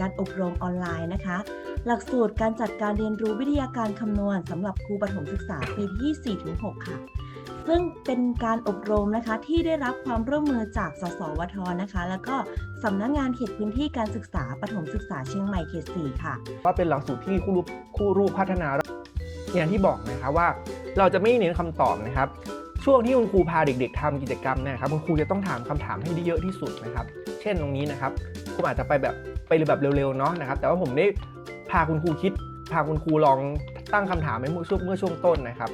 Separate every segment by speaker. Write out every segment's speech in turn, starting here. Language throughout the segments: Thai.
Speaker 1: การอบรมออนไลน์นะคะ หลักสูตรการจัดการเรียนรู้วิทยาการคำนวณสำหรับครูประถมศึกษาปีที่ 4-6 ค่ะ ซึ่งเป็นการอบรมนะคะที่ได้รับความร่วมมือจากสสวทนะคะ แล้วก็สำนักงานเขตพื้นที่การศึกษาประถมศึกษาเชียงใหม่เขต 4 ค่ะ
Speaker 2: ว่าเป็นหลักสูตรที่คู่รูปคู่รูปพัฒนาอย่างที่บอกนะครับว่าเราจะไม่เน้นคำตอบนะครับ ช่วงที่คุณครูพาเด็ก ๆทำกิจกรรมเนะครับคุณครูจะต้องถามคำถามให้ได้เยอะที่สุดนะครับ เช่นตรงนี้นะครับครูอาจจะไปแบบ ไปแบบเร็วๆเนาะนะครับแต่ว่าผมได้พาคุณครูคิด พาคุณครูลองตั้งคำถามในเมื่อช่วงเมื่อช่วงต้นนะครับ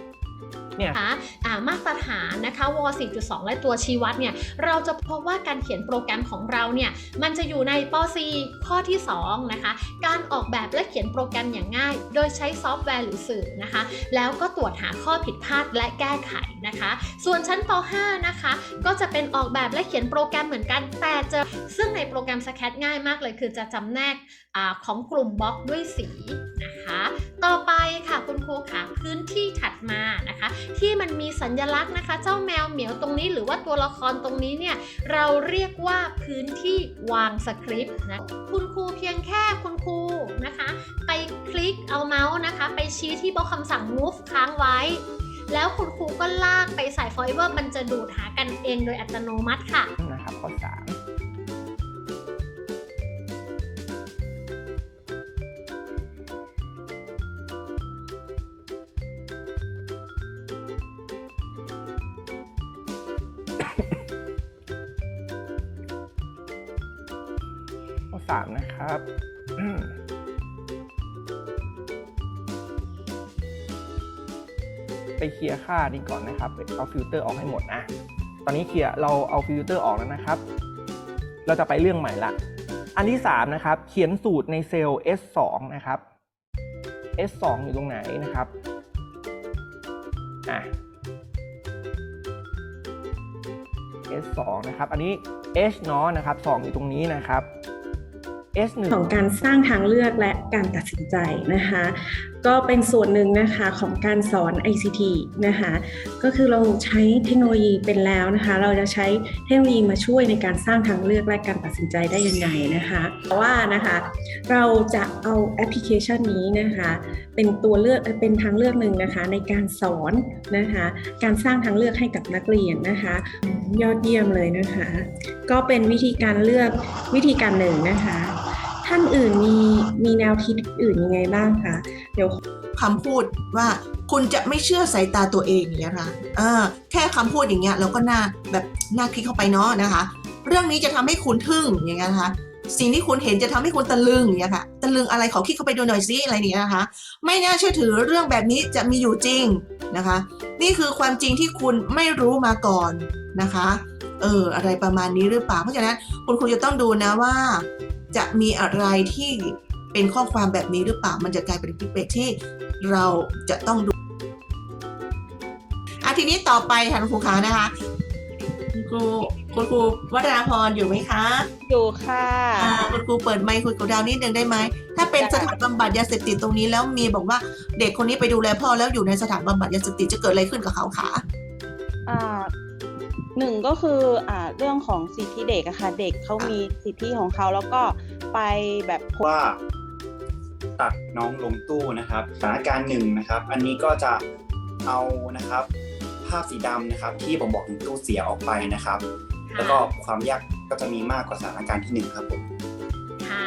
Speaker 2: เนี่ย
Speaker 3: นะคะอามาตรฐานนะคะว4.2 และตัวชี้วัดเนี่ยเราจะพบว่าการเขียนโปรแกรมของเราเนี่ยมันจะอยู่ในป .4 ข้อที่2นะคะการออกแบบและเขียนโปรแกรมอย่างง่าย โดยใช้ซอฟต์แวร์หรือสื่อนะคะแล้วก็ตรวจหาข้อผิดพลาดและแก้ไขนะคะ ส่วนชั้นป .5 นะคะก็จะเป็นออกแบบและเขียนโปรแกรมเหมือนกันแต่จะซึ่งในโปรแกรมสแคตง่ายมากเลย คือจะจำแนกอาของกลุ่มบล็อกด้วยสี ต่อไปค่ะคุณครูขาพื้นที่ถัดมานะคะ ที่มันมีสัญลักษณ์นะคะ เจ้าแมวเหมียวตรงนี้หรือว่าตัวละครตรงนี้เนี่ยเราเรียกว่าพื้นที่วางสคริปต์นะคุณครูเพียงแค่คุณครูนะคะ ไปคลิกเอาเมาส์นะคะ ไปชี้ที่บล็อกคำสั่ง move ค้างไว้ แล้วคุณครูก็ลากไปใส่ไอเวอร์มันจะดูดหากันเองโดยอัตโนมัติค่ะ
Speaker 2: นะครับข้อ3 สามนะครับไปเคลียร์ค่านี้ก่อนนะครับเอาฟิลเตอร์ออกให้หมดนะตอนนี้เคลียร์เราเอาฟิลเตอร์ออกแล้วนะครับ เราจะไปเรื่องใหม่ละ อันที่3นะครับ เขียนสูตรในเซลล์ S2 นะครับ S2 อยู่ตรงไหนนะครับอะ S2 นะครับ อันนี้ H เนาะนะครับ2อยู่ตรงนี้นะครับ S1
Speaker 4: ของการสร้างทางเลือกและการตัดสินใจนะคะ ก็เป็นส่วนหนึ่งนะคะของการสอน ICT นะคะก็คือเราใช้เทคโนโลยีเป็นแล้วนะคะ เราจะใช้เทคโนโลยีมาช่วยในการสร้างทางเลือกและการตัดสินใจได้ยังไงนะคะเพราะว่านะคะเราจะเอาแอปพลิเคชันนี้นะคะเป็นตัวเลือกเป็นทางเลือกหนึ่งนะคะในการสอนนะคะการสร้างทางเลือกให้กับนักเรียนนะคะยอดเยี่ยมเลยนะคะ ก็เป็นวิธีการเลือกวิธีการหนึ่งนะคะ ท่านอื่นมีมีแนวคิดอื่นยังไงบ้างคะเดี๋ยว
Speaker 5: คำพูดว่าคุณจะไม่เชื่อสายตาตัวเองอย่างเงี้ยค่ะอ่าแค่คำพูดอย่างเงี้ยเราก็น่าแบบน่าคลิกเข้าไปเนาะนะคะ เรื่องนี้จะทำให้คุณทึ่งอย่างเงี้ยนะคะ สิ่งที่คุณเห็นจะทำให้คุณตะลึงอย่างเงี้ยค่ะ ตะลึงอะไรขอคลิกเข้าไปดูหน่อยซิอะไรอย่างเงี้ยนะคะ ไม่น่าเชื่อถือเรื่องแบบนี้จะมีอยู่จริงนะคะ นี่คือความจริงที่คุณไม่รู้มาก่อนนะคะ เอออะไรประมาณนี้หรือเปล่า เพราะฉะนั้นคุณครูจะต้องดูนะว่า จะมีอะไรที่เป็นข้อความแบบนี้หรือเปล่า มันจะกลายเป็นคลิปเบรกที่เราจะต้องดูอะทีนี้ต่อไปค่ะคุณครูคะนะคะคุณครูคุณครูวัฒนาพรอยู่ไหมคะ
Speaker 6: อยู่ค่ะ
Speaker 5: อ่าคุณครูเปิดไมค์คุยกับดาวนิดนึงได้ไหมถ้าเป็นสถานบำบัดยาเสพติดตรงนี้แล้วมีบอกว่าเด็กคนนี้ไปดูแลพ่อแล้วอยู่ในสถานบำบัดยาเสพติดจะเกิดอะไรขึ้นกับเขาคะ
Speaker 6: อ่า หนึ่งก็คืออ่าเรื่องของสิทธิเด็กอะค่ะเด็กเขามีสิทธิของเขาแล้วก็ไปแบบ
Speaker 7: ว่าตักน้องลงตู้นะครับสถานการณ์หนึ่งนะครับ อันนี้ก็จะเอานะครับ ภาพสีดำนะครับ ที่ผมบอกถึงตู้เสียออกไปนะครับ แล้วก็ความยากก็จะมีมากกว่าสถานการณ์ที่หนึ่งครับผม
Speaker 3: ค่ะ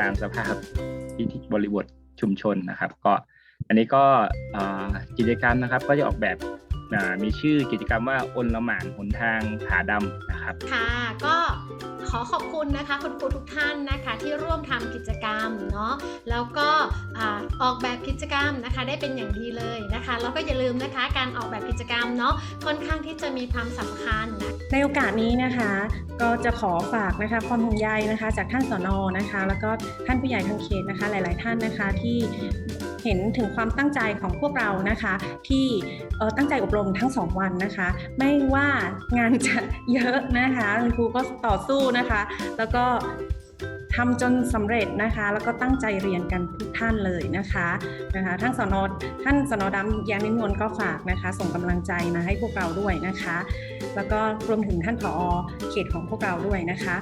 Speaker 8: ตามสภาพวิธีบริบทชุมชนนะครับ ก็อันนี้ก็อ่ากิจกรรมนะครับ ก็จะออกแบบอ่า มีชื่อกิจกรรมว่าอนละหมานหนทางผาดำนะครับ
Speaker 3: ค่ะก็ขอขอบคุณนะคะคุณครูทุกท่านนะคะที่ร่วมทำกิจกรรมเนาะแล้วก็อ่าออกแบบกิจกรรมนะคะได้เป็นอย่างดีเลยนะคะแล้วก็อย่าลืมนะคะการออกแบบกิจกรรมเนาะค่อนข้างที่จะมีความสำคัญนะ
Speaker 4: ในโอกาสนี้นะคะ ก็จะขอฝากนะคะความห่วงใยนะคะ จากท่านสนนะคะ แล้วก็ท่านผู้ใหญ่ทางเขตนะคะหลาย ๆ ท่านนะคะที่ เห็นถึงความตั้งใจของพวกเรานะคะ ที่ตั้งใจอบรมทั้งสองวันนะคะ ไม่ว่างานจะเยอะนะคะคุณครูก็ต่อสู้นะคะ แล้วก็ทำจนสำเร็จนะคะ แล้วก็ตั้งใจเรียนกันทุกท่านเลยนะคะนะคะท่านสนท่านสนดำยานิมนต์ก็ฝากนะคะ ส่งกำลังใจมาให้พวกเราด้วยนะคะ แล้วก็รวมถึงท่านผอเขตของพวกเราด้วยนะคะ